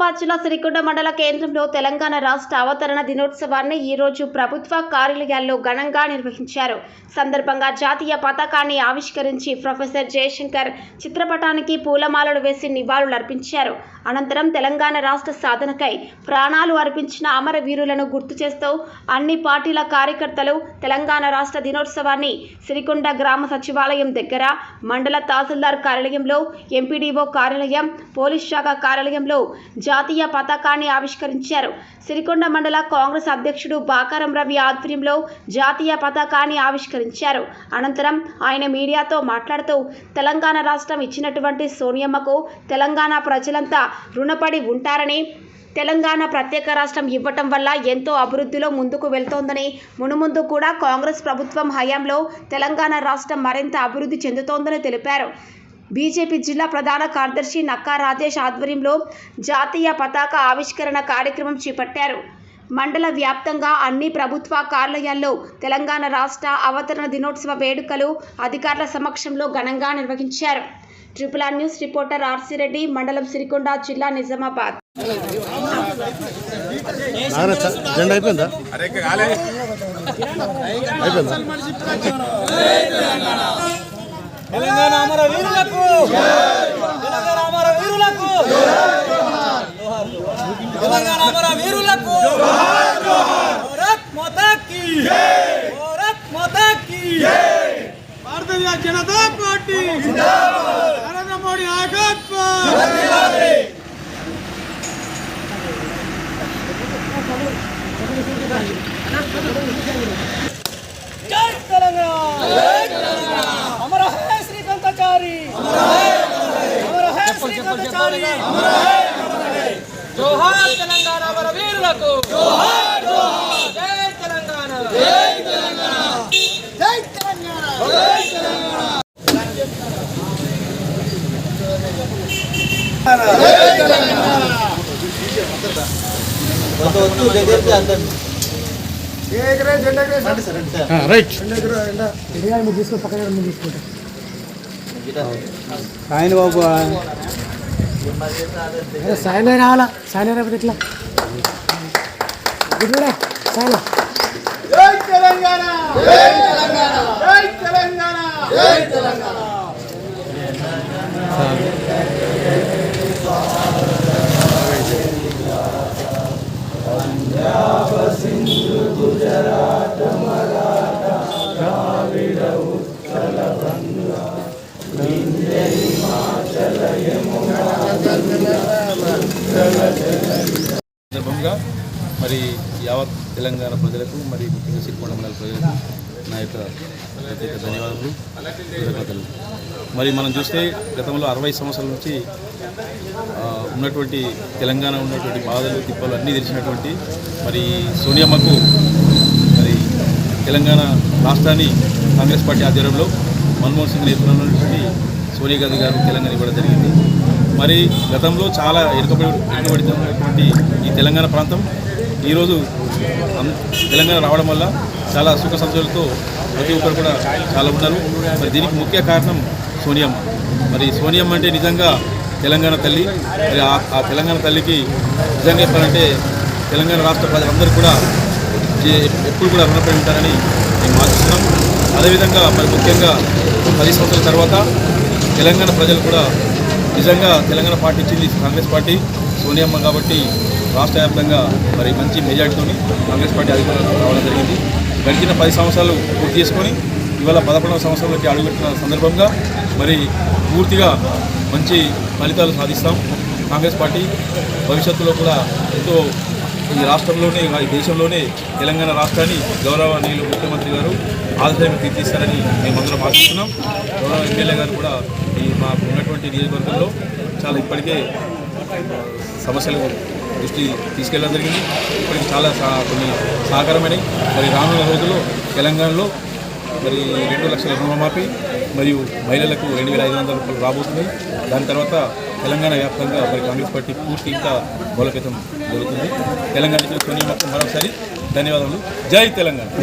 నిజామాబాద్ జిల్లా సిరికొండ మండల కేంద్రంలో తెలంగాణ రాష్ట్ర అవతరణ దినోత్సవాన్ని ఈ రోజు ప్రభుత్వ కార్యాలయాల్లో ఘనంగా నిర్వహించారు. సందర్భంగా జాతీయ పతాకాన్ని ఆవిష్కరించి ప్రొఫెసర్ జయశంకర్ చిత్రపటానికి పూలమాలలు వేసి నివాళులర్పించారు అనంతరం తెలంగాణ రాష్ట్ర సాధనకై ప్రాణాలు అర్పించిన అమరవీరులను గుర్తు చేస్తూ అన్ని పార్టీల కార్యకర్తలు తెలంగాణ రాష్ట్ర దినోత్సవాన్ని సిరికొండ గ్రామ సచివాలయం దగ్గర మండల తహసీల్దార్ కార్యాలయంలో ఎంపీడీఓ కార్యాలయం పోలీస్ శాఖ కార్యాలయంలో జాతీయ పతాకాన్ని ఆవిష్కరించారు. సిరికొండ మండల కాంగ్రెస్ అధ్యక్షుడు బాకారం రవి ఆధ్వర్యంలో జాతీయ పతాకాన్ని ఆవిష్కరించారు. అనంతరం ఆయన మీడియాతో మాట్లాడుతూ తెలంగాణ రాష్ట్రం ఇచ్చినటువంటి సోనియమ్మకు తెలంగాణ ప్రజలంతా రుణపడి ఉంటారని తెలంగాణ ప్రత్యేక రాష్ట్రం ఇవ్వటం వల్ల ఎంతో అభివృద్ధిలో ముందుకు వెళ్తోందని మునుముందు కూడా కాంగ్రెస్ ప్రభుత్వం హయాంలో తెలంగాణ రాష్ట్రం మరింత అభివృద్ధి చెందుతోందని తెలిపారు. బీజేపీ జిల్లా ప్రధాన కార్యదర్శి నక్కా రాజేష్ ఆధ్వర్యంలో జాతీయ పతాక ఆవిష్కరణ కార్యక్రమం చేపట్టారు. మండల వ్యాప్తంగా అన్ని ప్రభుత్వ కార్యాలయాల్లో తెలంగాణ రాష్ట్ర అవతరణ దినోత్సవ వేడుకలు అధికారుల సమక్షంలో ఘనంగా నిర్వహించారు. Triple R news reporter RC Reddy మండలం సిరికొండ జిల్లా నిజామాబాద్. అయిపోయిందా? తెలంగాణ అమర వీరులకు! తెలంగాణ అమర వీరులకు! తెలంగాణ అమర వీరులకు! భారత్ మాతా భారత్ మాతా భారతీయ జనతా పార్టీ! నరేంద్ర మోడీ నాయకత్వం జై తెలంగాణ అమర హే శ్రీకాంతాచారి అమర హే శ్రీకాంతాచారి జోహార్ తెలంగాణ అమర వీరులకు జోహార్ జోహార్ జై తెలంగాణ జై తెలంగాణ జై తెలంగాణ జై తెలంగాణ రైట్ ఆయన బాబు సాయన రావాలా? సాయన రాకపోతే ఎట్లా ఇట్లా సాయన జై తెలంగాణ! జై తెలంగాణ! జై తెలంగాణ! జై తెలంగాణ! సందర్భంగా మరి యావత్ తెలంగాణ ప్రజలకు మరి ముఖ్యంగా సిరికొండ మండల ప్రజలకు నా యొక్క ప్రత్యేక ధన్యవాదాలు కృతజ్ఞతలు. మరి మనం చూస్తే గతంలో అరవై సంవత్సరాల నుంచి ఉన్నటువంటి తెలంగాణ ఉన్నటువంటి బాధలు తిప్పలు అన్నీ తెలిసినటువంటి మరి సోనియమ్మకు మరి తెలంగాణ రాష్ట్రాన్ని కాంగ్రెస్ పార్టీ ఆధ్వర్యంలో మన్మోహన్ సింగ్ నేతృత్వంలో ఉన్నటువంటి సోనియా గాంధీ గారు తెలంగాణ ఇవ్వడం జరిగింది. మరి గతంలో చాలా ఎరుకబడి ఎరుకబడినటువంటి ఈ తెలంగాణ ప్రాంతం ఈరోజు తెలంగాణ రావడం వల్ల చాలా సుఖ సంతోషాలతో ప్రతి ఒక్కరు కూడా చాలా ఉన్నారు. మరి దీనికి ముఖ్య కారణం సోనియమ్మ. మరి సోనియమ్మ అంటే నిజంగా తెలంగాణ తల్లి. మరి ఆ- తెలంగాణ తల్లికి నిజంగా చెప్పాలంటే తెలంగాణ రాష్ట్ర ప్రజలందరూ కూడా ఎప్పుడు కూడా రుణపడి ఉంటారని మేము ఆశిస్తున్నాం అదేవిధంగా మరి ముఖ్యంగా పది సంవత్సరాల తర్వాత తెలంగాణ ప్రజలు కూడా నిజంగా తెలంగాణ పార్టీ ఇచ్చింది కాంగ్రెస్ పార్టీ సోనియమ్మ కాబట్టి రాష్ట్ర వ్యాప్తంగా మరి మంచి మెజార్టీతో కాంగ్రెస్ పార్టీ అధికారంలో రావడం జరిగింది. గడిచిన పది సంవత్సరాలు పూర్తి చేసుకొని ఇవాళ పదకొండవ సంవత్సరంలోకి అడుగుపెట్టిన సందర్భంగా మరి పూర్తిగా మంచి ఫలితాలు సాధిస్తాం. కాంగ్రెస్ పార్టీ భవిష్యత్తులో కూడా ఎంతో ఈ రాష్ట్రంలోనే ఈ దేశంలోనే తెలంగాణ రాష్ట్రాన్ని గౌరవనీయులు ముఖ్యమంత్రి గారు ఆదాయం తీర్చిస్తారని మేమందరం ఆశిస్తున్నాం. గౌరవ ఎమ్మెల్యే గారు కూడా ఈ మాకు ఉన్నటువంటి నియోజకవర్గంలో చాలా ఇప్పటికే సమస్యలు దృష్టి తీసుకెళ్ళడం జరిగింది. ఇప్పటికి చాలా సా- కొన్ని సహకారమైనవి మరి రానున్న రోజుల్లో తెలంగాణలో మరి రెండు లక్షల రుణమాఫీ మరియు మహిళలకు రెండు వేల ఐదు వందల రూపాయలు రాబోతుంది. దాని తర్వాత తెలంగాణ వ్యాప్తంగా మరి కాంగ్రెస్ పార్టీ పూర్తి ఇంకా బలోపేతం జరుగుతుంది. తెలంగాణ సోనియా మరొకసారి. ధన్యవాదాలు జై తెలంగాణ.